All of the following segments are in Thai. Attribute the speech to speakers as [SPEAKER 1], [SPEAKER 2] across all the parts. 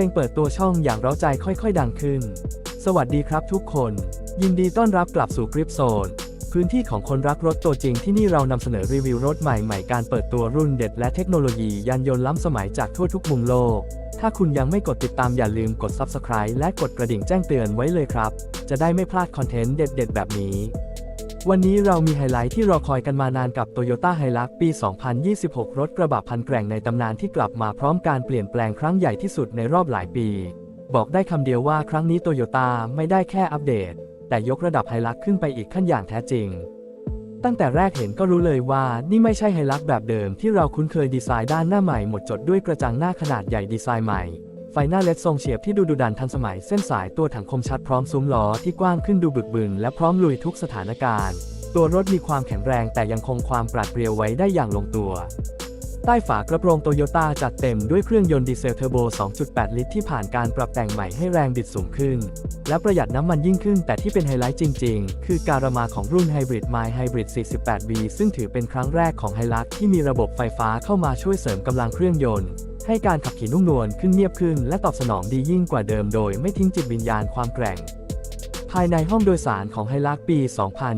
[SPEAKER 1] ลงเปิดตัวช่องอย่างเร้าใจค่อยๆ ดังขึ้น สวัสดีครับทุกคน ยินดีต้อนรับกลับสู่กริปโซน พื้นที่ของคนรักรถตัวจริงที่นี่เรานำเสนอรีวิวรถใหม่ๆ การเปิดตัวรุ่นเด็ดและเทคโนโลยียานยนต์ล้ำสมัยจากทั่วทุกมุมโลก ถ้าคุณยังไม่กดติดตามอย่าลืมกด Subscribe และกดกระดิ่งแจ้งเตือนไว้เลยครับ จะได้ไม่พลาดคอนเทนต์เด็ด ๆ แบบนี้ วันนี้เรามีไฮไลท์ที่รอคอยกันมานานกับ Toyota Hilux ปี 2026 รถกระบะพันแกร่งในตำนานที่กลับมาพร้อมการเปลี่ยนแปลงครั้งใหญ่ที่สุดในรอบหลายปี บอกได้คำเดียวว่าครั้งนี้โตโยต้าไม่ได้แค่อัปเดต แต่ยกระดับไฮลักขึ้นไปอีกขั้นอย่างแท้จริง ตั้งแต่แรกเห็นก็รู้เลยว่านี่ไม่ใช่ไฮลักแบบเดิมที่เราคุ้นเคยดีไซน์ด้านหน้าใหม่หมดจดด้วยกระจังหน้าขนาดใหญ่ดีไซน์ใหม่ ไฟหน้าเล็ดทรงเฉียบที่ดูดุดันทันสมัยเส้นสายตัวถังคมชัดพร้อมซุ้มล้อที่กว้างขึ้นดูบึกบึนและพร้อมลุยทุกสถานการณ์ ตัวรถมีความแข็งแรงแต่ยังคงความปราดเปรียวไว้ได้อย่างลงตัว ใต้ฝากระโปรงโตโยต้าจัดเต็มด้วยเครื่องยนต์ดีเซลเทอร์โบ 2.8 ลิตรที่ผ่านการปรับแต่งใหม่ให้แรงบิดสูงขึ้น และประหยัดน้ำมันยิ่งขึ้น แต่ที่เป็นไฮไลท์จริง ๆ คือการมาของรุ่น Hybrid My Hybrid 48V ซึ่งถือเป็นครั้งแรกของไฮลักที่มีระบบไฟฟ้าเข้ามาช่วยเสริมกำลังเครื่องยนต์ ให้การขับขี่นุ่มนวลขึ้นเนียบขึ้น และตอบสนองดียิ่งกว่าเดิมโดยไม่ทิ้งจิตวิญญาณความแกร่ง ภายในห้องโดยสารของไฮลักปี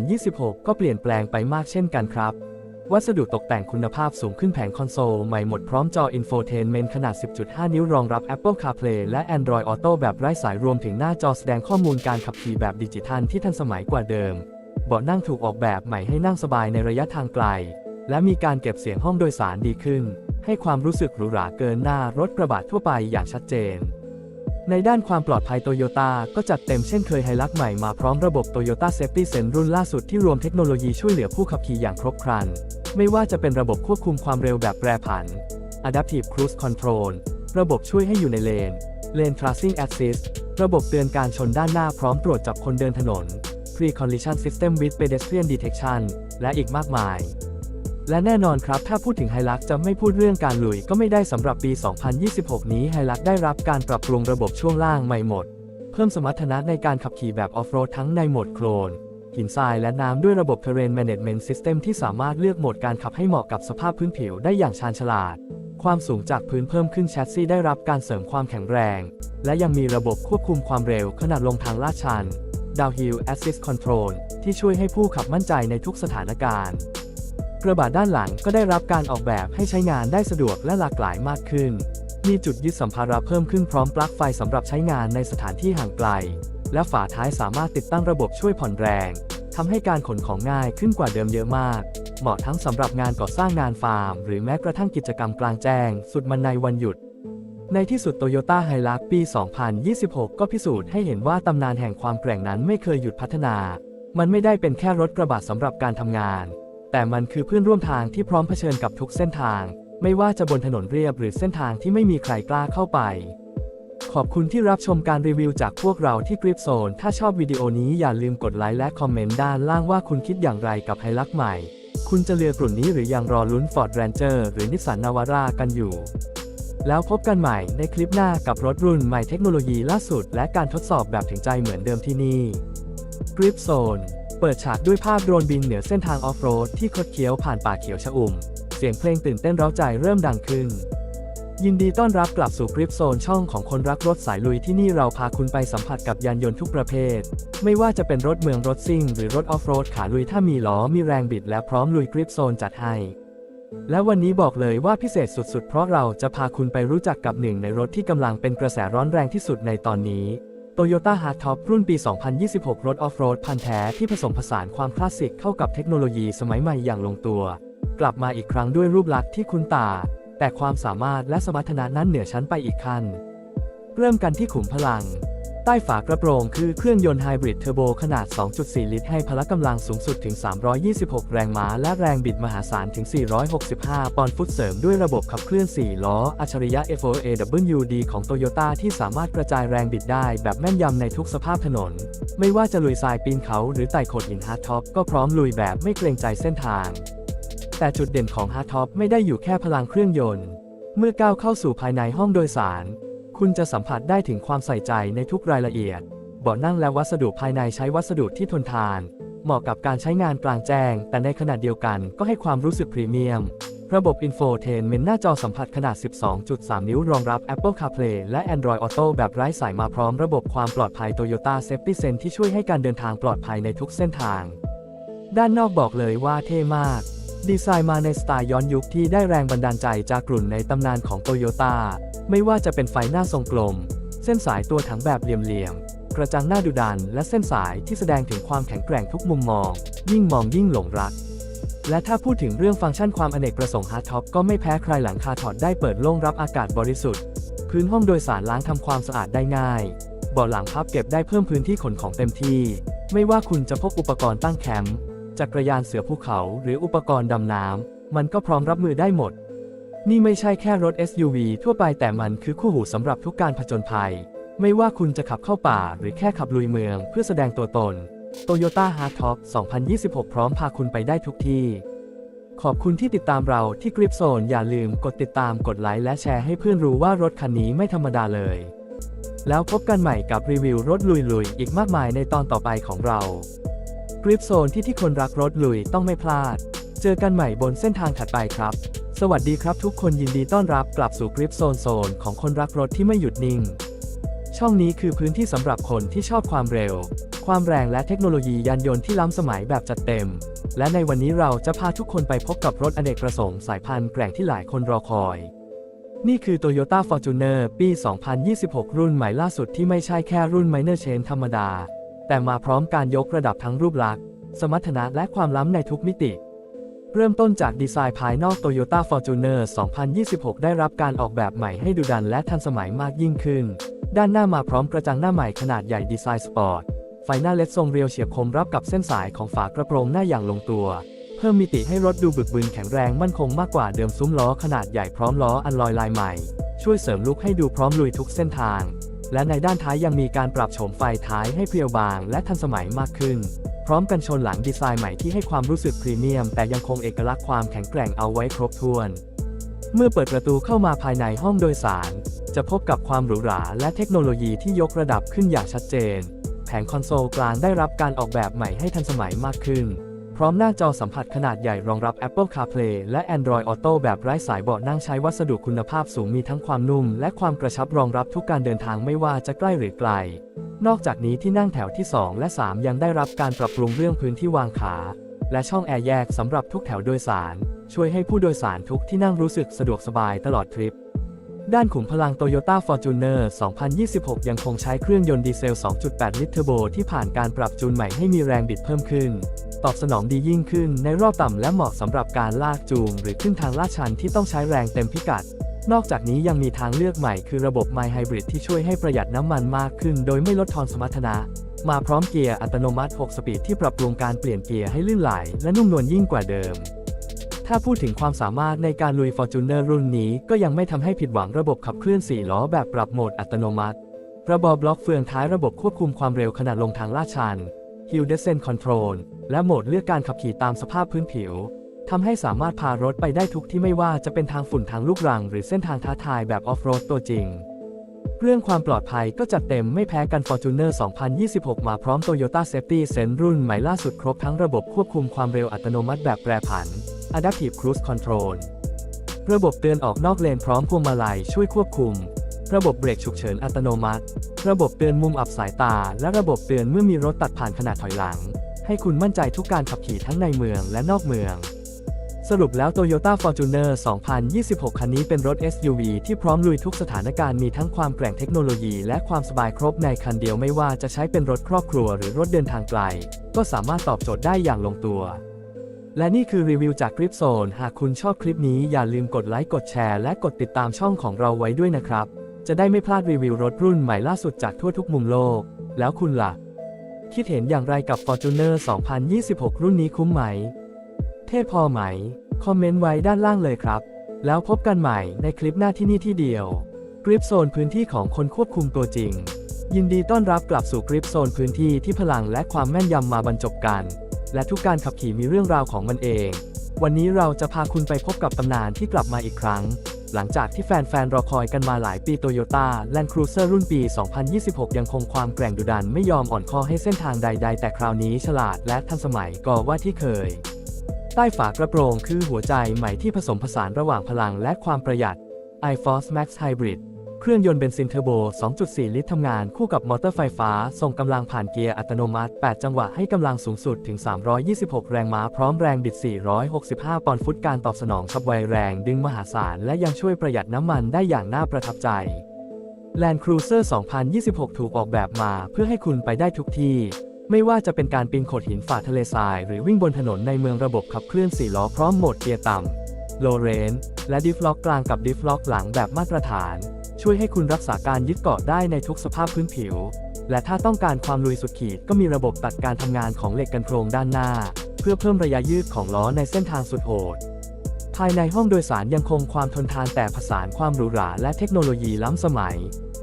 [SPEAKER 1] 2026 ก็เปลี่ยนแปลงไปมากเช่นกันครับ วัสดุตกแต่งคุณภาพสูงขึ้นแผงคอนโซลใหม่หมดพร้อมจออินโฟเทนเมนต์ขนาด 10.5 นิ้วรองรับ Apple CarPlay และ Android Auto แบบไร้สายรวมถึงหน้าจอแสดงข้อมูลการขับขี่แบบดิจิทัลที่ทันสมัยกว่าเดิมเบาะนั่งถูกออกแบบใหม่ให้นั่งสบายในระยะทางไกล และมีการเก็บเสียงห้องโดยสารดีขึ้น ให้ความรู้สึกหรูหราเกินหน้ารถกระบะทั่วไปอย่างชัดเจน ในด้านความปลอดภัยโตโยต้าก็จัดเต็มเช่นเคยไฮลักใหม่มาพร้อมระบบ Toyota Safety Sense รุ่นล่าสุดที่รวมเทคโนโลยีช่วยเหลือผู้ขับขี่อย่างครบครัน ไม่ว่าจะเป็นระบบควบคุมความเร็วแบบแปรผัน Adaptive Cruise Control ระบบช่วยให้อยู่ในเลน Lane Tracing Assist ระบบเตือนการชนด้านหน้าพร้อมตรวจจับคนเดินถนน Pre-Collision System with Pedestrian Detection และอีกมากมาย และแน่นอนครับ ถ้าพูดถึงไฮลักจะไม่พูดเรื่องการลุยก็ไม่ได้สำหรับปี 2026 นี้ไฮลักได้รับการปรับปรุงระบบช่วงล่างใหม่หมด เพิ่มสมรรถนะในการขับขี่แบบออฟโรดทั้งในโหมดโคลนหินทรายและน้ำด้วยระบบ Terrain Management System ที่สามารถเลือกโหมดการขับให้เหมาะกับสภาพพื้นผิวได้อย่างชาญฉลาด ความสูงจากพื้นเพิ่มขึ้นแชสซีได้รับการเสริมความแข็งแรง และยังมีระบบควบคุมความเร็วขณะลงทางลาดชัน Downhill Assist Control ที่ช่วยให้ผู้ขับมั่นใจในทุกสถานการณ์ กระบะด้านหลังก็ได้รับการออกแบบให้ใช้งานได้สะดวกและหลากหลายมากขึ้น มีจุดยึดสัมภาระเพิ่มขึ้นพร้อมปลั๊กไฟสำหรับใช้งานในสถานที่ห่างไกล และฝาท้ายสามารถติดตั้งระบบช่วยผ่อนแรงทำให้การขนของง่ายขึ้นกว่าเดิมเยอะมาก เหมาะทั้งสำหรับงานก่อสร้างงานฟาร์ม หรือแม้กระทั่งกิจกรรมกลางแจ้ง สุดมันในวันหยุด ในที่สุด Toyota Hilux ปี 2026 ก็พิสูจน์ให้เห็นว่าตำนานแห่งความแกร่งนั้นไม่เคยหยุดพัฒนา มันไม่ได้เป็นแค่รถกระบะสำหรับการทำงาน แต่มันคือเพื่อนร่วมทางที่พร้อมเผชิญกับทุกเส้นทาง ไม่ว่าจะบนถนนเรียบหรือเส้นทางที่ไม่มีใครกล้าเข้าไป ขอบคุณที่รับชมการรีวิวจากพวกเราที่กริปโซน ถ้าชอบวิดีโอนี้อย่าลืมกดไลค์และคอมเมนต์ด้านล่างว่าคุณคิดอย่างไรกับไฮลักใหม่ คุณจะเลือกรุ่นนี้หรือยังรอลุ้น Ford Ranger หรือ Nissan Navara กันอยู่แล้วพบกันใหม่ในคลิปหน้ากับรถรุ่นใหม่เทคโนโลยีล่าสุด และการทดสอบแบบถึงใจเหมือนเดิมที่นี่กริปโซน เปิดฉากด้วยภาพโดรนบินเหนือเส้นทางออฟโรดที่คดเคี้ยวผ่านป่าเขียวชอุ่ม เสียงเพลงตื่นเต้นเร้าใจเริ่มดังขึ้น ยินดีต้อนรับกลับสู่กริปโซนช่องของคนรักรถสายลุยที่นี่เราพาคุณไปสัมผัสกับยานยนต์ทุกประเภท ไม่ว่าจะเป็นรถเมืองรถซิ่ง หรือรถออฟโรดขาลุยถ้ามีล้อมีแรงบิดและพร้อมลุยกริปโซนจัดให้และวันนี้บอกเลยว่าพิเศษสุดๆ เพราะเราจะพาคุณไปรู้จักกับหนึ่งในรถที่กำลังเป็นกระแสร้อนแรงที่สุดในตอนนี้ Toyota Hardtop รุ่นปี 2026 รถออฟโรดพันแท้ที่ผสมผสานความคลาสสิกเข้ากับเทคโนโลยีสมัยใหม่อย่างลงตัว กลับมาอีกครั้งด้วยรูปลักษณ์ที่คุ้นตา แต่ความสามารถและสมรรถนะนั้นเหนือชั้นไปอีกขั้น เริ่มกันที่ขุมพลัง ใต้ฝากระโปรงคือเครื่องยนต์ไฮบริดเทอร์โบขนาด 2.4 ลิตร ให้พละกำลังสูงสุดถึง 326 แรงม้า และแรงบิดมหาศาลถึง 465 ปอนด์ฟุตเสริมด้วยระบบขับเคลื่อน 4 ล้อ อัจฉริยะ FOAWD ของ Toyota ที่สามารถกระจายแรงบิดได้แบบแม่นยำในทุกสภาพถนน ไม่ว่าจะลุยทรายปีนเขาหรือไต่โขดหินฮาร์ดท็อปก็พร้อมลุยแบบไม่เกรงใจเส้นทาง แต่จุดเด่นของฮาร์ดท็อปไม่ได้อยู่แค่พลังเครื่องยนต์ เมื่อก้าวเข้าสู่ภายในห้องโดยสาร คุณจะสัมผัสได้ถึงความใส่ใจในทุกรายละเอียด เบาะนั่งและวัสดุภายในใช้วัสดุที่ทนทาน เหมาะกับการใช้งานกลางแจ้ง แต่ในขณะเดียวกันก็ให้ความรู้สึกพรีเมียม ระบบ Infotainment หน้าจอสัมผัสขนาด 12.3 นิ้วรองรับ Apple CarPlay และ Android Auto แบบไร้สายมาพร้อมระบบความปลอดภัย Toyota Safety Sense ที่ช่วยให้การเดินทางปลอดภัยในทุกเส้นทาง ด้านนอกบอกเลยว่าเท่มาก ดีไซน์มาในสไตล์ย้อนยุคที่ได้แรงบันดาลใจจากกลุ่นในตำนานของโตโยต้า ไม่ว่าจะเป็นไฟหน้าทรงกลม เส้นสายตัวถังแบบเหลี่ยมๆ กระจังหน้าดุดัน และเส้นสายที่แสดงถึงความแข็งแกร่งทุกมุมมอง ยิ่งมองยิ่งหลงรัก และถ้าพูดถึงเรื่องฟังก์ชันความอเนกประสงค์ฮาร์ดท็อปก็ไม่แพ้ใครหลังคาถอดได้เปิดโล่งรับอากาศบริสุทธิ์ พื้นห้องโดยสารล้างทำความสะอาดได้ง่ายเบาะหลังพับเก็บได้เพิ่มพื้นที่ขนของเต็มที่ ไม่ว่าคุณจะพกอุปกรณ์ตั้งแคมป์จักรยานเสือภูเขา หรืออุปกรณ์ดำน้ำมันก็พร้อมรับมือได้หมด นี่ไม่ใช่แค่รถ SUV ทั่วไปแต่มันคือคู่หูสำหรับทุกการผจญภัย ไม่ว่าคุณจะขับเข้าป่าหรือแค่ขับลุยเมืองเพื่อแสดงตัวตน Toyota Hardtop 2026 พร้อมพาคุณไปได้ทุกที่ ขอบคุณที่ติดตามเราที่ Grip Zone อย่าลืมกดติดตามกดไลค์และแชร์ให้เพื่อนรู้ว่ารถคันนี้ไม่ธรรมดาเลย แล้วพบกันใหม่กับรีวิวรถลุยๆ อีกมากมายในตอนต่อไปของเรา Grip Zone ที่ที่คนรักรถลุยต้องไม่พลาด เจอกันใหม่บนเส้นทางถัดไปครับ สวัสดีครับทุกคนยินดีต้อนรับกลับสู่ Grip Zone Zone ของคนรักรถที่ไม่หยุดนิ่ง ช่องนี้คือพื้นที่สำหรับคนที่ชอบความเร็ว ความแรงและเทคโนโลยียานยนต์ที่ล้ำสมัยแบบจัดเต็ม และในวันนี้เราจะพาทุกคนไปพบกับรถอเนกประสงค์สายพันธุ์แกร่งที่หลายคนรอคอย นี่คือ Toyota Fortuner ปี 2026 รุ่นใหม่ล่าสุดที่ไม่ใช่แค่รุ่น Minor Chain ธรรมดา แต่มาพร้อมการยกระดับทั้งรูปลักษณ์ สมรรถนะและความล้ำในทุกมิติ เริ่มต้นจากดีไซน์ภายนอก Toyota Fortuner 2026 ได้รับการออกแบบใหม่ให้ดูดันและทันสมัยมากยิ่งขึ้น ด้านหน้ามาพร้อมกระจังหน้าใหม่ขนาดใหญ่ดีไซน์สปอร์ต ไฟหน้าเล็ดทรงเรียวเฉียบคมรับกับเส้นสายของฝากระโปรงหน้าอย่างลงตัว เพิ่มมิติให้รถดูบึกบึนแข็งแรงมั่นคงมากกว่าเดิมซุ้มล้อขนาดใหญ่พร้อมล้ออันลอยลายใหม่ ช่วยเสริมลุคให้ดูพร้อมลุยทุกเส้นทาง และในด้านท้ายยังมีการปรับโฉมไฟท้ายให้เพรียวบาง และทันสมัยมากขึ้น พร้อมกันชนหลังดีไซน์ใหม่ที่ให้ความรู้สึกพรีเมียม แต่ยังคงเอกลักษณ์ความแข็งแกร่งเอาไว้ครบถ้วน เมื่อเปิดประตูเข้ามาภายในห้องโดยสาร จะพบกับความหรูหราและเทคโนโลยีที่ยกระดับขึ้นอย่างชัดเจน แผงคอนโซลกลางได้รับการออกแบบใหม่ให้ทันสมัยมากขึ้น พร้อมหน้าจอสัมผัสขนาดใหญ่รองรับ Apple CarPlay และ Android Auto แบบไร้สายเบาะนั่งใช้วัสดุคุณภาพสูงมีทั้งความนุ่ม และความกระชับรองรับทุกการเดินทางไม่ว่าจะใกล้หรือไกล นอกจากนี้ที่นั่งแถวที่ 2 และ 3 ยังได้รับการปรับปรุงเรื่องพื้นที่วางขา และช่องแอร์แยกสำหรับทุกแถวโดยสาร ช่วยให้ผู้โดยสารทุกที่นั่งรู้สึกสะดวกสบายตลอดทริป ด้านขุมพลัง Toyota Fortuner 2026 ยังคงใช้เครื่องยนต์ดีเซล 2.8 ลิตรเทอร์โบที่ผ่านการปรับจูนใหม่ให้มีแรงบิดเพิ่มขึ้น ตอบสนองดียิ่งขึ้นในรอบต่ำและเหมาะสำหรับการลากจูง หรือขึ้นทางลาดชันที่ต้องใช้แรงเต็มพิกัด นอกจากนี้ยังมีทางเลือกใหม่คือระบบ My Hybrid ที่ช่วยให้ประหยัดน้ำมันมากขึ้น โดยไม่ลดทอนสมรรถนะ มาพร้อมเกียร์อัตโนมัติ 6 สปีดที่ปรับปรุงการเปลี่ยนเกียร์ให้ลื่นไหล และนุ่มนวลยิ่งกว่าเดิม ถ้าพูดถึงความสามารถในการลุย Fortuner รุ่นนี้ก็ยังไม่ทำให้ผิดหวังระบบขับเคลื่อน 4 ล้อแบบปรับโหมดอัตโนมัติ ระบบบล็อกเฟืองท้ายระบบควบคุมความเร็วขณะลงทางลาดชัน Hill Descent Control และโหมดเลือกการขับขี่ตามสภาพพื้นผิว ทำให้สามารถพารถไปได้ทุกที่ไม่ว่าจะเป็นทางฝุ่นทางลูกรัง หรือเส้นทางท้าทายแบบออฟโรดตัวจริง เรื่องความปลอดภัยก็จัดเต็มไม่แพ้กัน Fortuner 2026 มาพร้อม Toyota Safety Sense รุ่นใหม่ล่าสุดครบทั้งระบบควบคุมความเร็วอัตโนมัติแบบแปรผัน Adaptive Cruise Control ระบบเตือนออกนอกเลนพร้อมพวงมาลัยช่วยควบคุม ระบบเบรกฉุกเฉินอัตโนมัติ ระบบเตือนมุมอับสายตา และระบบเตือนเมื่อมีรถตัดผ่านขณะถอยหลัง ให้คุณมั่นใจทุกการขับขี่ทั้งในเมืองและนอกเมือง สรุปแล้ว Toyota Fortuner 2026 คันนี้เป็นรถ SUV ที่พร้อมลุยทุกสถานการณ์มีทั้งความแกร่งเทคโนโลยี และความสบายครบในคันเดียวไม่ว่าจะใช้เป็นรถครอบครัวหรือรถเดินทางไกล ก็สามารถตอบโจทย์ได้อย่างลงตัว และนี่คือรีวิวจากคลิปโซน หากคุณชอบคลิปนี้อย่าลืมกดไลค์กดแชร์และกดติดตามช่องของเราไว้ด้วยนะครับ จะได้ไม่พลาดรีวิวรถรุ่นใหม่ล่าสุดจากทั่วทุกมุมโลก แล้วคุณล่ะ คิดเห็นอย่างไรกับ Fortuner 2026 รุ่นนี้คุ้มไหม เท่พอไหม คอมเมนต์ไว้ด้านล่างเลยครับ แล้วพบกันใหม่ในคลิปหน้าที่นี่ที่เดียวกริปโซนพื้นที่ของคนควบคุมตัวจริง ยินดีต้อนรับกลับสู่กริปโซนพื้นที่ที่พลังและความแม่นยำมาบรรจบกัน และทุกการขับขี่มีเรื่องราวของมันเอง วันนี้เราจะพาคุณไปพบกับตำนานที่กลับมาอีกครั้ง หลังจากที่แฟนๆรอคอยกันมาหลายปี Toyota Land Cruiser รุ่นปี 2026 ยังคงความแกร่งดุดันไม่ยอมอ่อนข้อให้เส้นทางใด ๆ แต่คราวนี้ฉลาดและทันสมัยก็ว่าที่เคย ใต้ฝากระโปรงคือหัวใจใหม่ที่ผสมผสานระหว่างพลังและความประหยัด iForce Max Hybrid เครื่องยนต์เบนซินเทอร์โบ 2.4 ลิตรทำงานคู่กับมอเตอร์ไฟฟ้า ส่งกำลังผ่านเกียร์อัตโนมัติ 8 จังหวะให้กำลังสูงสุดถึง 326 แรงม้า พร้อมแรงบิด 465 ปอนด์ฟุต การตอบสนองฉับไวแรงดึงมหาศาล และยังช่วยประหยัดน้ำมันได้อย่างน่าประทับใจ Land Cruiser 2026 ถูกออกแบบมาเพื่อให้คุณไปได้ทุกที่ ไม่ว่าจะเป็นการปีนโขดหินฝ่าทะเลทราย หรือวิ่งบนถนนในเมืองระบบขับเคลื่อน4ล้อพร้อมโหมดเกียร์ต่ำโลเรนและดิฟล็อกกลางกับดิฟล็อกหลังแบบมาตรฐาน ช่วยให้คุณรักษาการยึดเกาะได้ในทุกสภาพพื้นผิว และถ้าต้องการความลุยสุดขีดก็มีระบบตัดการทำงานของเหล็กกันโครงด้านหน้า เพื่อเพิ่มระยะยืดของล้อในเส้นทางสุดโหดภายในห้องโดยสารยังคงความทนทานแต่ผสานความหรูหราและเทคโนโลยีล้ำสมัย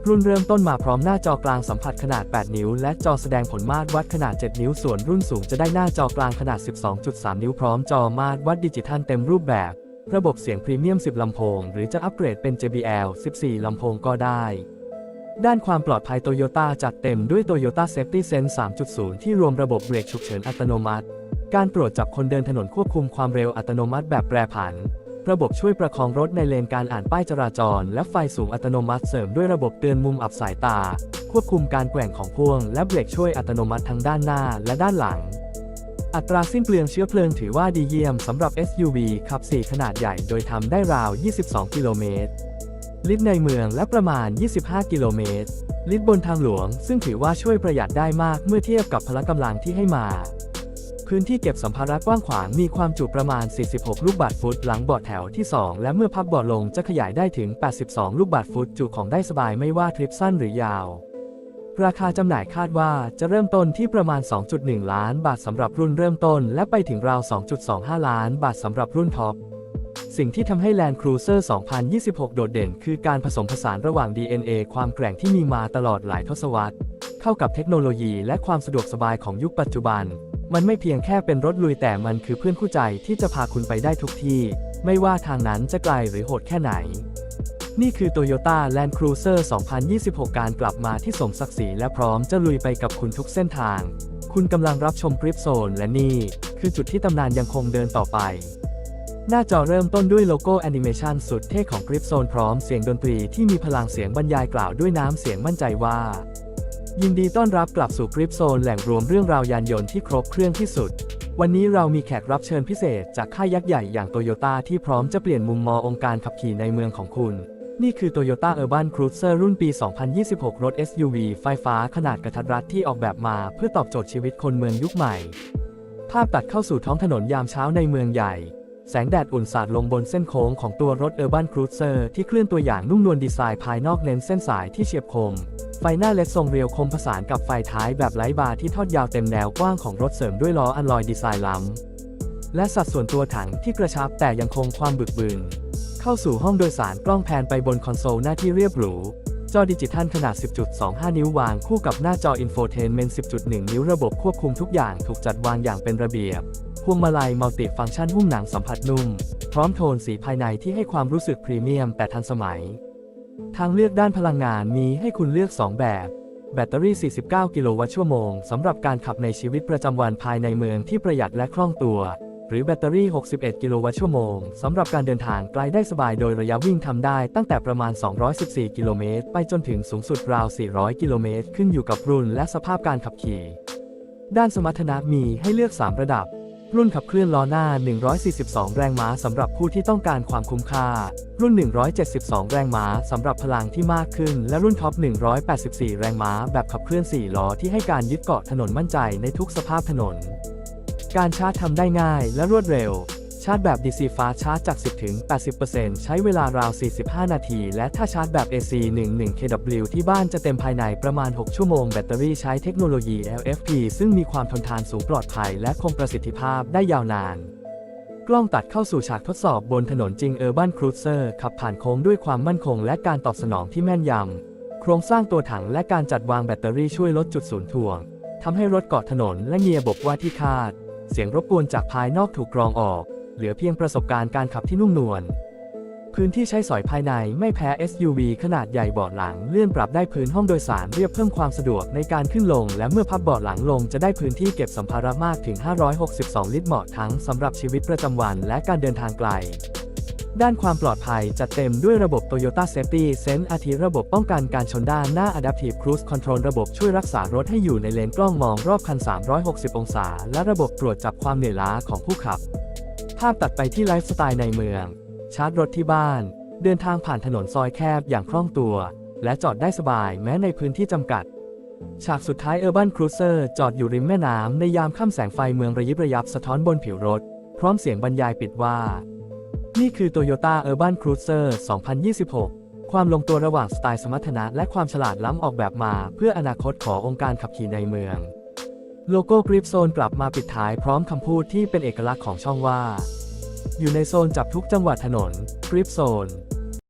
[SPEAKER 1] รุ่นเริ่มต้นมาพร้อมหน้าจอกลางสัมผัสขนาด 8 นิ้ว และจอแสดงผลมาตรวัดขนาด 7 นิ้ว ส่วนรุ่นสูงจะได้หน้าจอกลางขนาด 12.3 นิ้วพร้อมจอมาตรวัดดิจิทัลเต็มรูปแบบ ระบบเสียงพรีเมียม 10 ลำโพง หรือจะอัปเกรดเป็น JBL 14 ลำโพงก็ได้ ด้านความปลอดภัยโตโยต้าจัดเต็มด้วย Toyota Safety Sense 3.0 ที่รวมระบบเบรกฉุกเฉินอัตโนมัติ การตรวจจับคนเดินถนนควบคุมความเร็วอัตโนมัติแบบแปรผัน ระบบช่วยประคองรถในเลนการอ่านป้ายจราจร และไฟสูงอัตโนมัติเสริมด้วยระบบเตือนมุมอับสายตา ควบคุมการแกว่งของพ่วง และเบรกช่วยอัตโนมัติทั้งด้านหน้าและด้านหลัง อัตราสิ้นเปลืองเชื้อเพลิงถือว่าดีเยี่ยมสำหรับ SUV ขับ 4 ขนาดใหญ่โดยทำได้ราว 22 กิโลเมตร ลิตรในเมืองและประมาณ 25 กิโลเมตร ลิตรบนทางหลวง ซึ่งถือว่าช่วยประหยัดได้มากเมื่อเทียบกับพละกำลังที่ให้มา พื้นที่เก็บสัมภาระกว้างขวางมีความจุประมาณ 46 ลูกบาศก์ฟุต หลังเบาะแถวที่ 2 และเมื่อพับเบาะลงจะขยายได้ถึง 82 ลูกบาศก์ฟุต จุของได้สบายไม่ว่าทริปสั้นหรือยาว ราคาจำหน่ายคาดว่าจะเริ่มต้นที่ประมาณ 2.1 ล้านบาทสำหรับรุ่นเริ่มต้น และไปถึงราว 2.25 ล้านบาทสำหรับรุ่นท็อปสิ่งที่ทำให้ Land Cruiser 2026 โดดเด่น คือการผสมผสานระหว่าง DNA ความแกร่งที่มีมาตลอดหลายทศวรรษ เข้ากับเทคโนโลยีและความสะดวกสบายของยุคปัจจุบัน มันไม่เพียงแค่เป็นรถลุยแต่มันคือเพื่อนคู่ใจที่จะพาคุณไปได้ทุกที่ ไม่ว่าทางนั้นจะไกลหรือโหดแค่ไหน นี่คือ Toyota Land Cruiser 2026 การกลับมาที่สมศักดิ์ศรีและพร้อมจะลุยไปกับคุณทุกเส้นทาง คุณกำลังรับชมคลิปโซนและนี่ คือจุดที่ตำนานยังคงเดินต่อไป หน้าจอเริ่มต้นด้วยโลโก้แอนิเมชันสุดเท่ของกริปโซนพร้อมเสียงดนตรีที่มีพลังเสียงบรรยายกล่าวด้วยน้ำเสียงมั่นใจว่า ยินดีต้อนรับกลับสู่กริปโซนแหล่งรวมเรื่องราวยานยนต์ที่ครบเครื่องที่สุด วันนี้เรามีแขกรับเชิญพิเศษจากค่ายยักษ์ใหญ่อย่างโตโยต้าที่พร้อมจะเปลี่ยนมุมมององค์การขับขี่ในเมืองของคุณ นี่คือ Toyota Urban Cruiser รุ่นปี 2026 รถ SUV ไฟฟ้าขนาดกระทัดรัดที่ออกแบบมาเพื่อตอบโจทย์ชีวิตคนเมืองยุคใหม่ ภาพตัดเข้าสู่ท้องถนนยามเช้าในเมืองใหญ่ แสงแดดอุ่นสาดลงบนเส้นโค้งของตัวรถ Urban Cruiser ที่เคลื่อนตัวอย่างนุ่มนวลดีไซน์ภายนอกเน้นเส้นสายที่เฉียบคม ไฟหน้าเลดทรงเรียวคมผสานกับไฟท้ายแบบไร้บาร์ที่ทอดยาวเต็มแนวกว้างของรถเสริมด้วยล้ออัลลอยดีไซน์ล้ำ และสัดส่วนตัวถังที่กระชับแต่ยังคงความบึกบึน เข้าสู่ห้องโดยสารกล้องแพนไปบนคอนโซลหน้าที่เรียบหรู จอดิจิทัลขนาด 10.25 นิ้ววางคู่กับหน้าจออินโฟเทนเมนต์10.1 นิ้วระบบควบคุมทุกอย่างถูกจัดวางอย่างเป็นระเบียบ พวงมาลัยมัลติฟังก์ชันหุ้มหนังสัมผัสนุ่ม พร้อมโทนสีภายในที่ให้ความรู้สึกพรีเมียมแต่ทันสมัย ทางเลือกด้านพลังงานมีให้คุณเลือก 2 แบบ แบตเตอรี่ 49 กิโลวัตต์ชั่วโมงสำหรับการขับในชีวิตประจำวันภายในเมืองที่ประหยัดและคล่องตัว หรือแบตเตอรี่ 61 กิโลวัตต์ชั่วโมงสำหรับการเดินทางไกลได้สบายโดยระยะวิ่งทำได้ตั้งแต่ประมาณ 214 กิโลเมตรไปจนถึงสูงสุดราว 400 กิโลเมตรขึ้นอยู่กับรุ่นและสภาพการขับขี่ ด้านสมรรถนะมีให้เลือก 3 ระดับ รุ่นขับเคลื่อนล้อหน้า 142 แรงม้าสำหรับผู้ที่ต้องการความคุ้มค่า รุ่น 172 แรงม้าสำหรับพลังที่มากขึ้น และรุ่นท็อป 184 แรงม้าแบบขับเคลื่อน 4 ล้อที่ให้การยึดเกาะถนนมั่นใจในทุกสภาพถนน การชาร์จทำได้ง่ายและรวดเร็ว ชาร์จแบบ DC Fast ชาร์จจาก 10 ถึง 80%ใช้เวลาราว 45 นาที และถ้าชาร์จแบบ AC 11 kW ที่บ้านจะเต็มภายในประมาณ 6 ชั่วโมง แบตเตอรี่ใช้เทคโนโลยี LFP ซึ่งมีความทนทานสูงปลอดภัย และคงประสิทธิภาพได้ยาวนานกล้องตัดเข้าสู่ฉากทดสอบบนถนนจริง Urban Cruiser ขับผ่านโค้งด้วยความมั่นคงและการตอบสนองที่แม่นยำ โครงสร้างตัวถังและการจัดวางแบตเตอรี่ช่วยลดจุดศูนย์ถ่วงทำให้รถเกาะถนนและเงียบบว่าที่คาด เสียงรบกวนจากภายนอกถูกกรองออก เหลือเพียงประสบการณ์การขับที่นุ่มนวล พื้นที่ใช้สอยภายในไม่แพ้ SUV ขนาดใหญ่เบาะหลังเลื่อนปรับได้พื้นห้องโดยสารเรียบเพิ่มความสะดวกในการขึ้นลง และเมื่อพับเบาะหลังลงจะได้พื้นที่เก็บสัมภาระมากถึง 562 ลิตรเหมาะทั้งสำหรับชีวิตประจำวันและการเดินทางไกลด้านความปลอดภัยจัดเต็มด้วยระบบ Toyota Safety Sense อาทิระบบป้องกันการชนด้านหน้า Adaptive Cruise Control ระบบช่วยรักษารถให้อยู่ในเลนกล้องมองรอบคัน 360 องศา และระบบตรวจจับความเหนื่อยล้าของผู้ขับ ภาพตัดไปที่ไลฟ์สไตล์ในเมือง ชาร์จรถที่บ้าน เดินทางผ่านถนนซอยแคบอย่างคล่องตัว และจอดได้สบายแม้ในพื้นที่จำกัด ฉากสุดท้าย Urban Cruiser จอดอยู่ริมแม่น้ำในยามค่ำแสงไฟเมืองระยิบระยับสะท้อนบนผิวรถ พร้อมเสียงบรรยายปิดว่า นี่คือ Toyota Urban Cruiser 2026 ความลงตัวระหว่างสไตล์สมรรถนะและความฉลาดล้ำออกแบบมาเพื่ออนาคตขององค์การขับขี่ในเมือง โลโก้กริปโซนกลับมาปิดท้ายพร้อมคำพูดที่เป็นเอกลักษณ์ของช่องว่า อยู่ในโซนจับทุกจังหวัดถนนกริปโซน